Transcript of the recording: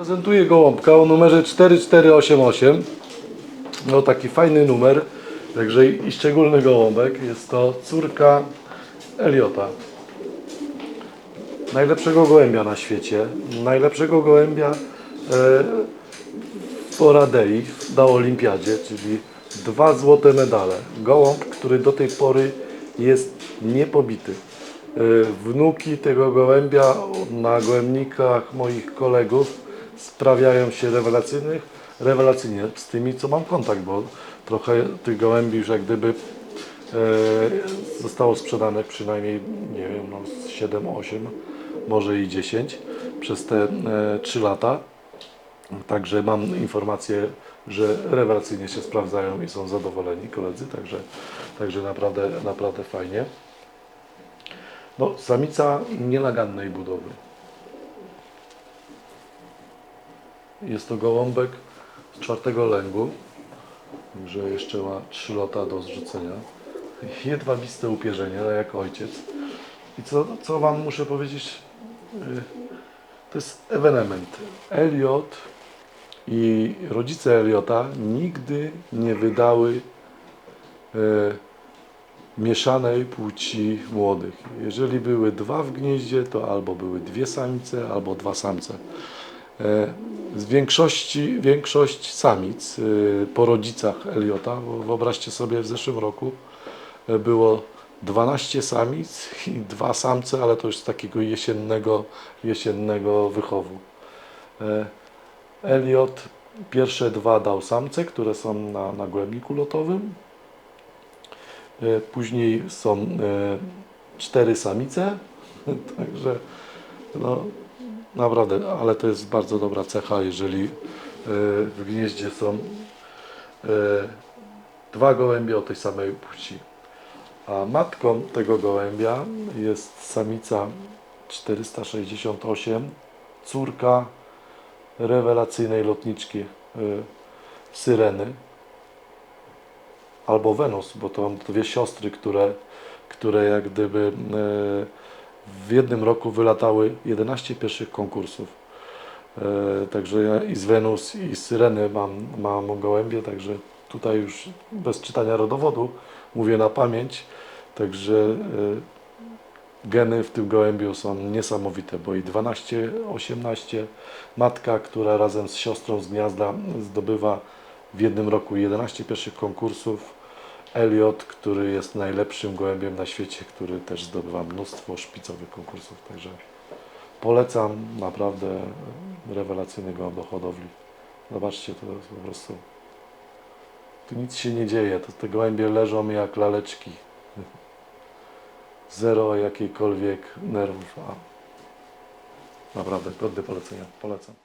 Prezentuję gołąbka o numerze 4488. No taki fajny numer, także i szczególny gołąbek. Jest to córka Eliota. Najlepszego gołębia na świecie. Najlepszego gołębia e, w Oradei na olimpiadzie, czyli dwa złote medale. Gołąb, który do tej pory jest niepobity. E, Wnuki tego gołębia na gołębnikach moich kolegów sprawiają się rewelacyjnych, rewelacyjnie z tymi, co mam kontakt, bo trochę tych gołębi już jak gdyby e, zostało sprzedane przynajmniej, nie wiem, no z 7, 8, może i 10 przez te e, 3 lata. Także mam informację, że rewelacyjnie się sprawdzają i są zadowoleni koledzy, także, także naprawdę, naprawdę fajnie. No, samica nienagannej budowy. Jest to gołąbek z czwartego lęgu, także jeszcze ma 3 lata do zrzucenia. Jedwabiste upierzenie, tak jak ojciec. I co, co Wam muszę powiedzieć? Y, To jest ewenement. Eliot i rodzice Eliota nigdy nie wydały e, mieszanej płci młodych. Jeżeli były dwa w gnieździe, to albo były dwie samice, albo dwa samce. E, Z większości, większość samic e, po rodzicach Eliota, wyobraźcie sobie w zeszłym roku e, było 12 samic i dwa samce, ale to już z takiego jesiennego, jesiennego wychowu. Eliot pierwsze dwa dał samce, które są na, na głębniku lotowym. Później są cztery samice, także no, naprawdę, ale to jest bardzo dobra cecha, jeżeli e, w gnieździe są e, dwa gołębie o tej samej płci. A matką tego gołębia jest samica 468, córka rewelacyjnej lotniczki y, Syreny albo Wenus, bo to dwie siostry, które, które jak gdyby w jednym roku wylatały 11 pierwszych konkursów. Y, Także ja i z Wenus i z Syreny mam, mam gołębie, także tutaj już bez czytania rodowodu mówię na pamięć. Także y, geny w tym gołębiu są niesamowite, bo i 12, 18 matka, która razem z siostrą z gniazda zdobywa w jednym roku 11 pierwszych konkursów. Eliot, który jest najlepszym gołębiem na świecie, który też zdobywa mnóstwo szpicowych konkursów. Także polecam naprawdę rewelacyjny gołąb do hodowli. Zobaczcie, to jest po prostu. Tu nic się nie dzieje, to te gołębie leżą jak laleczki zero jakiejkolwiek nerwów, a naprawdę godny polecenia. Polecam.